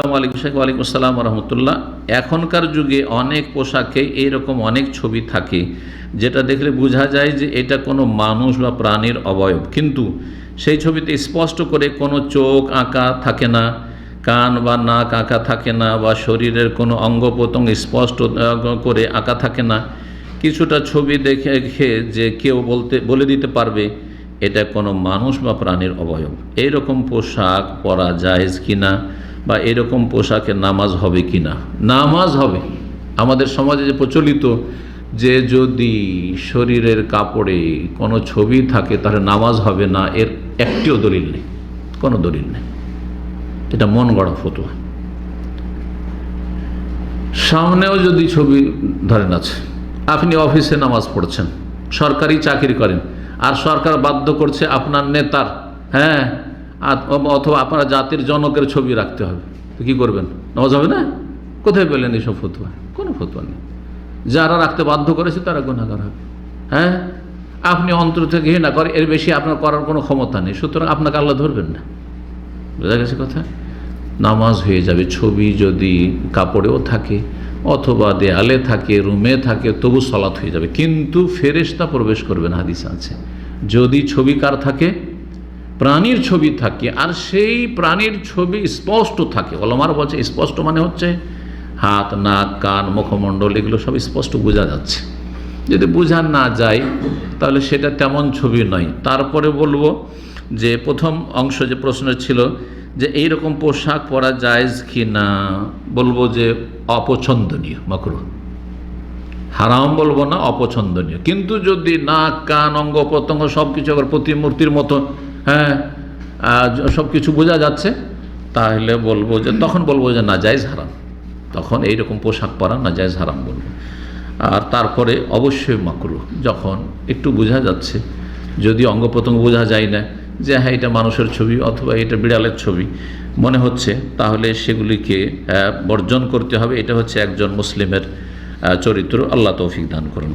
আসসালামু আলাইকুম শেখ ওয়ালাইকুম আসসালাম রহমতুল্লাহ এখনকার যুগে অনেক পোশাকে এইরকম অনেক ছবি থাকে, যেটা দেখলে বোঝা যায় যে এটা কোনো মানুষ বা প্রাণীর অবয়ব। কিন্তু সেই ছবিতে স্পষ্ট করে কোনো চোখ আঁকা থাকে না, কান বা নাক আঁকা থাকে না, বা শরীরের কোনো অঙ্গ প্রত্যঙ্গ স্পষ্ট করে আঁকা থাকে না। কিছুটা ছবি দেখে যে কেউ বলতে, বলে দিতে পারবে, এটা কোনো মানুষ বা প্রাণীর অবয়ব। এইরকম পোশাক পরা জায়েজ কিনা বা এরকম পোশাকে নামাজ হবে কিনা নামাজ হবে। আমাদের সমাজে যে প্রচলিত যে যদি শরীরের কাপড়ে কোনো ছবি থাকে, তাহলে নামাজ হবে না, এর একটিও দলিল নেই। কোনো দলিল নেই। এটা মন গড়া ফতুয়া। সামনেও যদি ছবি ধরেন আছে, আপনি অফিসে নামাজ পড়ছেন, সরকারি চাকরি করেন, আর সরকার বাধ্য করছে আপনার নেতার হ্যাঁ অথবা আপনার জাতির জনকের ছবি রাখতে হবে। তো কী করবেন? নামাজ হবে না? কোথায় পেলেন এইসব ফতুয়া? কোনো ফতুয়া নেই। যারা রাখতে বাধ্য করেছে তারা গুণাগার হবে। হ্যাঁ? আপনি অন্তর থেকে ঘৃণা করে, এর বেশি আপনার করার কোনো ক্ষমতা নেই। সুতরাং আপনাকে আল্লাহ ধরবেন না। বোঝা গেছে কথা? নামাজ হয়ে যাবে, ছবি যদি কাপড়েও থাকে, অথবা দেয়ালে থাকে, রুমে থাকে, তবু সলাৎ হয়ে যাবে। কিন্তু ফেরেশতা প্রবেশ করবে না, হাদিস আছে। যদি ছবি কার থাকে? প্রাণীর ছবি থাকে আর সেই প্রাণীর ছবি স্পষ্ট থাকে। অলমার বলছে, স্পষ্ট মানে হচ্ছে হাত, নাক, কান, মুখমণ্ডল, এগুলো সব স্পষ্ট বোঝা যাচ্ছে। যদি বোঝা না যায়, তাহলে সেটা তেমন ছবি নয়। তারপরে বলব যে, প্রথম অংশ যে প্রশ্ন ছিল যে, এইরকম পোশাক পরা জায়েজ কি না? বলব যে, অপছন্দনীয়, মকরু। হারাম বলব না, অপছন্দনীয়। কিন্তু যদি নাক, কান, অঙ্গ, প্রত্যঙ্গ সব কিছু আবার প্রতিমূর্তির মতো হ্যাঁ সব কিছু বোঝা যাচ্ছে। তাহলে বলব যে, তখন বলব যে না জায়জ হারাম। তখন এইরকম পোশাক পরা না জায়জ হারাম বলব। আর তারপরে অবশ্যই মাকরু, যখন একটু বোঝা যাচ্ছে, যদি অঙ্গ প্রত্যঙ্গ বোঝা যায় না, যে হ্যাঁ এটা মানুষের ছবি অথবা এটা বিড়ালের ছবি, মনে হচ্ছে, তাহলে সেগুলিকে বর্জন করতে হবে। এটা হচ্ছে একজন মুসলিমের চরিত্র। আল্লাহ তৌফিক দান করুন।